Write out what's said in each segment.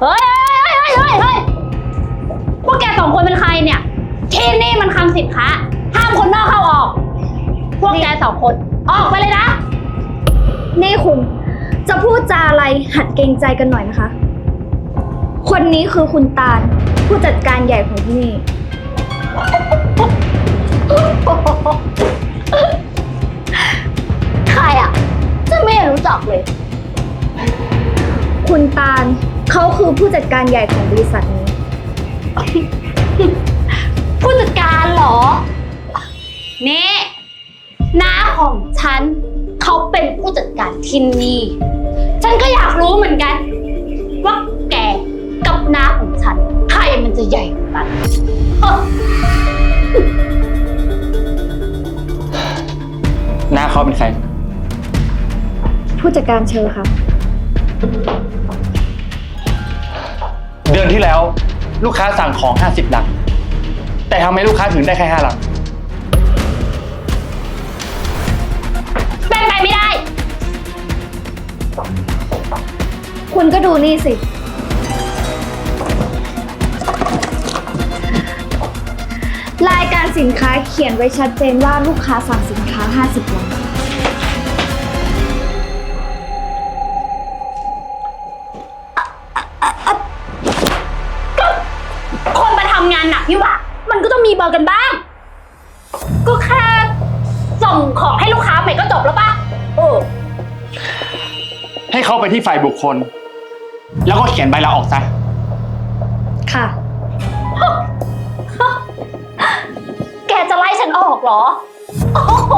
เฮ้ยเฮ้ยเฮ้ยเฮ้ยเฮ้ยพวกแกสองคนเป็นใครเนี่ย ที่นี่มันคลังสินค้า ห้ามคนนอกเข้าออก พวกแกสองคน ออกไปเลยนะ นี่คุณ จะพูดจาอะไรหัดเกรงใจกันหน่อยนะคะ คนนี้คือคุณตาล ผู้จัดการใหญ่ของที่นี่ ใครอะฉันไม่รู้จักเลย คุณตาลเขาคือผู้จัดการใหญ่ของบริษัทนี้ ผู้จัดการเหรอ นี่น้าของฉันเขาเป็นผู้จัดการที่นี่ ฉันก็อยากรู้เหมือนกัน ว่าแกกับน้าของฉัน ใครมันจะใหญ่กว่ากันเฮ้อหน้าเขาเป็นใคร ผู้จัดการเชอค่ะเดื อนที่แล้ว ลูกค้าสั่งของ 50ลัง แต่ทำไมลูกค้าถึงได้แค่5ลัง เป็นไปไม่ได้ คุณก็ดูนี่สิ รายการสินค้าเขียนไว้ชัดเจนว่าลูกค้าสั่งสินค้า 50ลัง นหนักนี่หว่า มันก็ต้องมีเบอร์กันบ้าง ก็แค่ส่งของให้ลูกค้าไปก็จบแล้วปะโอ้ให้เขาไปที่ฝ่ายบุคคล แล้วก็เขียนใบลาออกซะ ค่ะ แกจะไล่ฉันออกเหรอโอ้โห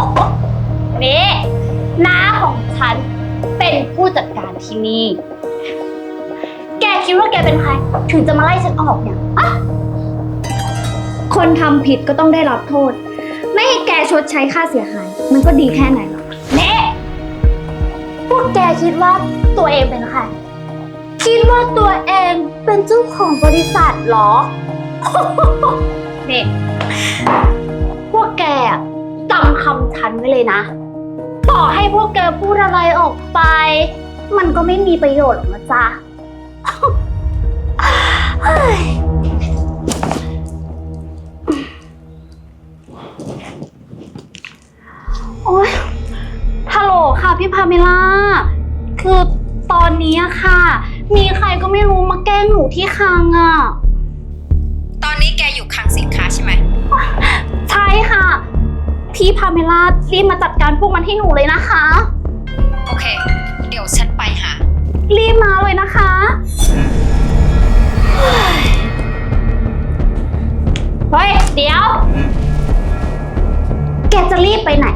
นี่น้าของฉันเป็นผู้จัดการที่นี่ แกคิดว่าแกเป็นใคร ถึงจะมาไล่ฉันออกเนี่ยอะ คนทำผิดก็ต้องได้รับโทษ ไม่ให้แกชดใช้ค่าเสียหาย มันก็ดีแค่ไหนหรอกนี่พวกแกคิดว่าตัวเองเป็นใคร คิดว่าตัวเองเป็นเจ้าของบริษัทเหรอ เน่พวกแกอะจำคำฉันไว้เลยนะ ต่อให้พวกแกพูดอะไรออกไป มันก็ไม่มีประโยชน์หรอกนะจ๊ะ เฮ้ย พี่พาเมล่า คือตอนนี้อะค่ะ มีใครก็ไม่รู้มาแกล้งหนูที่คางอะตอนนี้แกอยู่คลังสินค้าใช่ไหม ใช่ค่ะ พี่พาเมล่ารีบมาจัดการพวกมันให้หนูเลยนะคะ โอเค เดี๋ยวฉันไปหา รีบมาเลยนะคะ เฮ้ย เดี๋ยว แกจะรีบไปไหน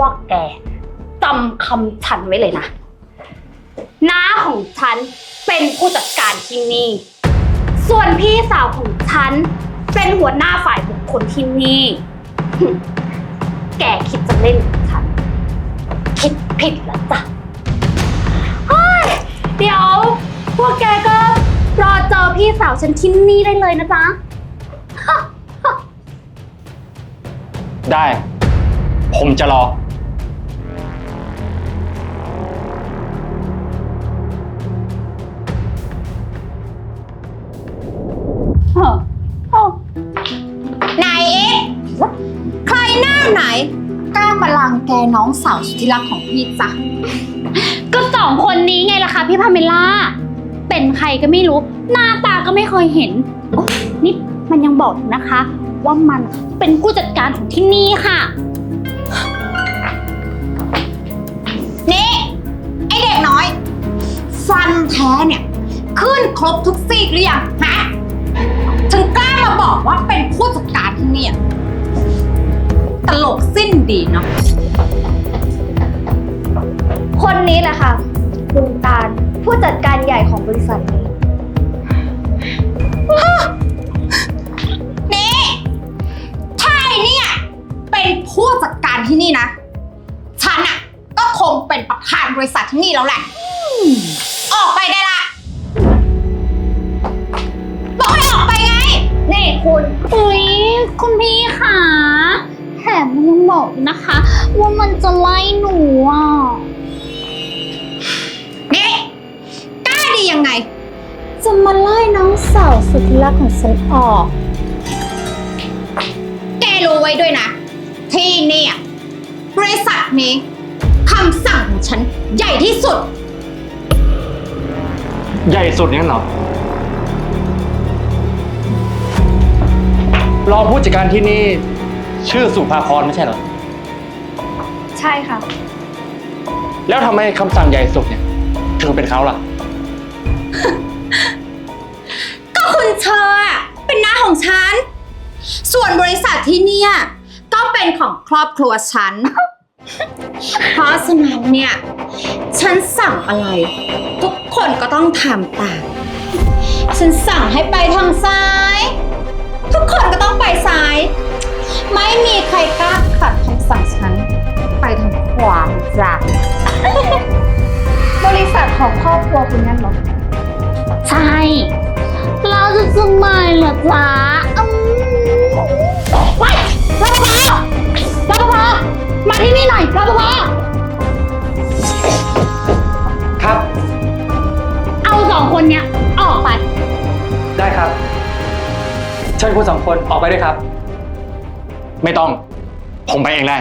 วกแกจำคำฉันไว้เลยนะน้าของฉันเป็นผู้จัดการที่นี่ ส่วนพี่สาวของฉันเป็นหัวหน้าฝ่ายบุคคลที่นี่ แกคิดจะเล่นกับฉัน คิดผิดแล้วจ้ะเฮ้ยเดี๋ยว พวกแกก็รอเจอพี่สาวฉันที่นี่ได้เลยนะจ๊ะ ได้ ผมจะรอ น้องสาวสุดที่รักของพี่จ๊ะก็สองคนนี้ไงล่ะคะพี่พาเมล่า เป็นใครก็ไม่รู้ หน้าตาก็ไม่เคยเห็นโอ๊ยนี่มันยังบอกอีกนะคะ ว่ามันเป็นผู้จัดการของที่นี่ค่ะ นี่ไอเด็กน้อย ฟันแท้เนี่ย ขึ้นครบทุกซีกหรือยังฮะถึงกล้ามาบอกว่าเป็นผู้จัดการที่เนี่ย ตลกสิ้นดีเนาะค นนี้แหละค่ะคุณตาลผู้จัดการใหญ่ของบริษัทนี้ นี่ถ้าไอเนี่ย เป็นผู้จัดการที่นี่นะ ฉันอะก็คงเป็นประธานบริษัทที่นี่แล้วแหละ ออกไปได้ละ บอกให้ออกไปไง นี่คคุณ อุ้ยคุณพี่ค่ะ แถมมันยังบอกอีกนะคะ ว่ามันจะไล่หนูอะ มาไล่น้องสาวสุดที่รักของฉันออก แกรู้ไว้ด้วยนะ ที่เนี่ยบริษัทนี้คำสั่งของฉันใหญ่ที่สุด ใหญ่สุดงั้นเหรอรองผู้จัดการที่นี่ ชื่อสุภาพรไม่ใช่เหรอ ใช่ค่ะ แล้วทำไมคำสั่งใหญ่สุดเนี่ยถึงเป็นเขาล่ะ วนบริษัทที่เนี่ย ก็เป็นของครอบครัวฉัน เพราะฉะนั้นเนี่ย ฉันสั่งอะไร ทุกคนก็ต้องทำตาม ฉันสั่งให้ไปทางซ้าย ทุกคนก็ต้องไปซ้าย ไม่มีใครกล้าขัดคำสั่งฉัน ไปทางขวาจ้ะบริษัทของครอบครัวคุณนั่นเหรอ ใช่ เราจะสมัยเหรอจ๊ะ ไว้รปภรปภมาที่นี่หน่อยรปภครับ เอาสองคนเนี้ยออกไป ได้ครับ เชิญคุณสองคนออกไปด้วยครับ ไม่ต้อง ผมไปเองได้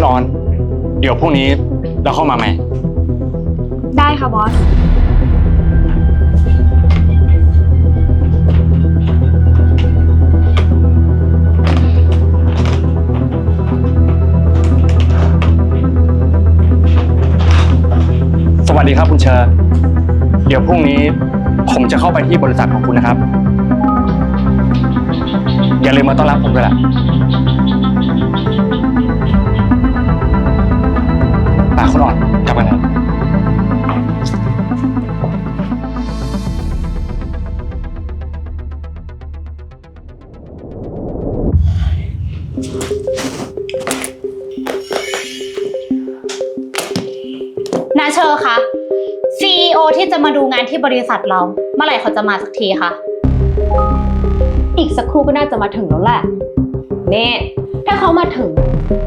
คุณออน เดี๋ยวพรุ่งนี้เราเข้ามาใหม่ ได้ค่ะบอส สวัสดีครับคุณเชอร์เดี๋ยวพรุ่งนี้ผมจะเข้าไปที่บริษัทของคุณนะครับ อย่าลืมมาต้อนรับผมด้วยล่ะ ปาคุณอ่อนกลับมาแล้วนาเชอร์คะ CEO ที่จะมาดูงานที่บริษัทเรา เมื่อไหร่เขาจะมาสักทีคะ อีกสักครู่ก็น่าจะมาถึงแล้วแหละเน่ ถ้าเขามาถึง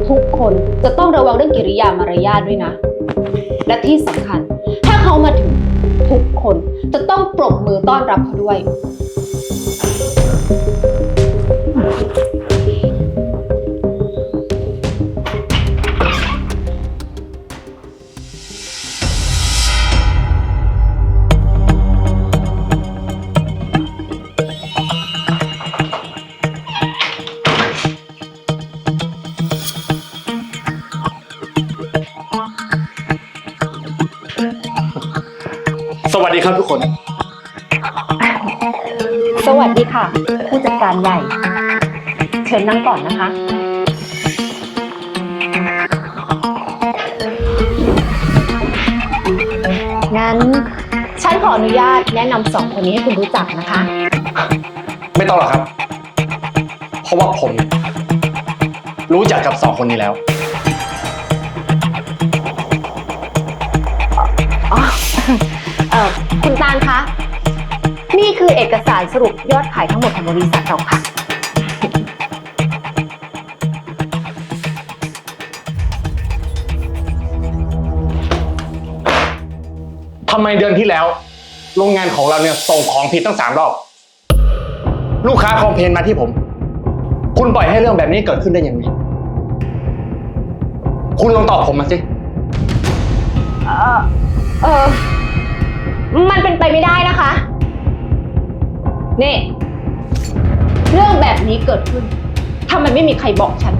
ทุกคนจะต้องระวังเรื่องกิริยามารยาทด้วยนะ และที่สำคัญ ถ้าเขามาถึงทุกคนจะต้องปรบมือต้อนรับเขาด้วย ครับทุกคน สวัสดีค่ะ ผู้จัดการใหญ่ เชิญนั่งก่อนนะคะ งั้น ฉันขออนุญาตแนะนำสองคนนี้ให้คุณรู้จักนะคะ ไม่ต้องหรอกครับ เพราะว่าผม รู้จักกับสองคนนี้แล้ว คุณตาลคะ นี่คือเอกสารสรุปยอดขายทั้งหมดของบริษัทเราค่ะ ทำไมเดือนที่แล้ว โรงงานของเราเนี่ยส่งของผิดตั้งสามรอบ ลูกค้าคอมเพลนมาที่ผม คุณปล่อยให้เรื่องแบบนี้เกิดขึ้นได้ยังไง คุณลองตอบผมมาสิ เออเออ มันเป็นไปไม่ได้นะคะ นี่ เรื่องแบบนี้เกิดขึ้นทำไมไม่มีใครบอกฉัน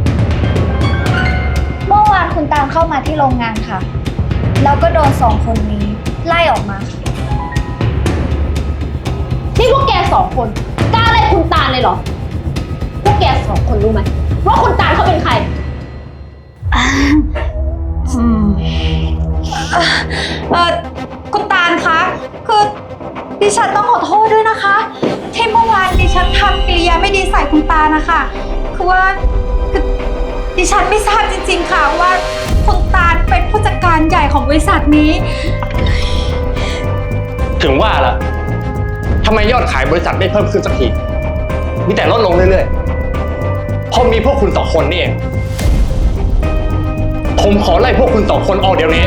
เมื่อวานคุณตามเข้ามาที่โรงงานค่ะ แล้วก็โดนสองคนนี้ไล่ออกมาค่ะนี่พวกแกสองคนกล้าไล่คุณตาลเลยเหรอ พวกแกสองคนรู้ไหมว่าคุณตาลเขาเป็นใครเออ คุณตาลคะ คือดิฉันต้องขอโทษด้วยนะคะ ที่เมื่อวานดิฉันทำกิริยาไม่ดีใส่คุณตานะคะคือว่าคือดิฉันไม่ทราบจริง ๆ ค่ะว่าคุณตาลเป็นผู้จัดการใหญ่ของบริษัทนี้ ถึงว่าล่ะทำไมยอดขายบริษัทไม่เพิ่มขึ้นสักที มีแต่ลดลงเรื่อยๆเพราะมีพวกคุณสองคนนี่เอง ผมขอไล่พวกคุณสองคนออกเดี๋ยวนี้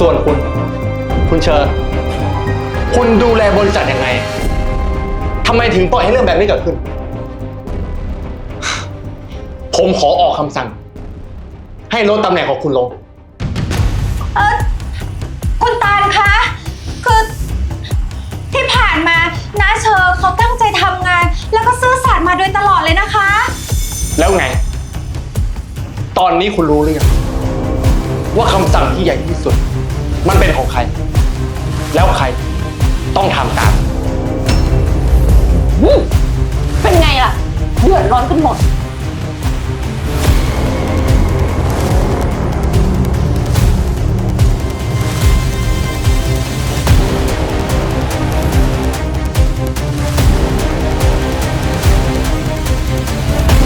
ส่วนคุณ คุณเชอร์คุณดูแลบริษัทยังไงทำไมถึงปล่อยให้เรื่องแบบนี้เกิดขึ้น ผมขอออกคำสั่ง ให้ลดตำแหน่งของคุณลง เออคุณตาลคะ คือที่ผ่านมาน้าเชอเขาตั้งใจทำงาน แล้วก็ซื่อสัตย์มาโดยตลอดเลยนะคะ แล้วไง ตอนนี้คุณรู้หรือยัง ว่าคำสั่งที่ใหญ่ที่สุด มันเป็นของใคร แล้วใครต้องทำตาม เป็นไงล่ะ เดือดร้อนกันหมด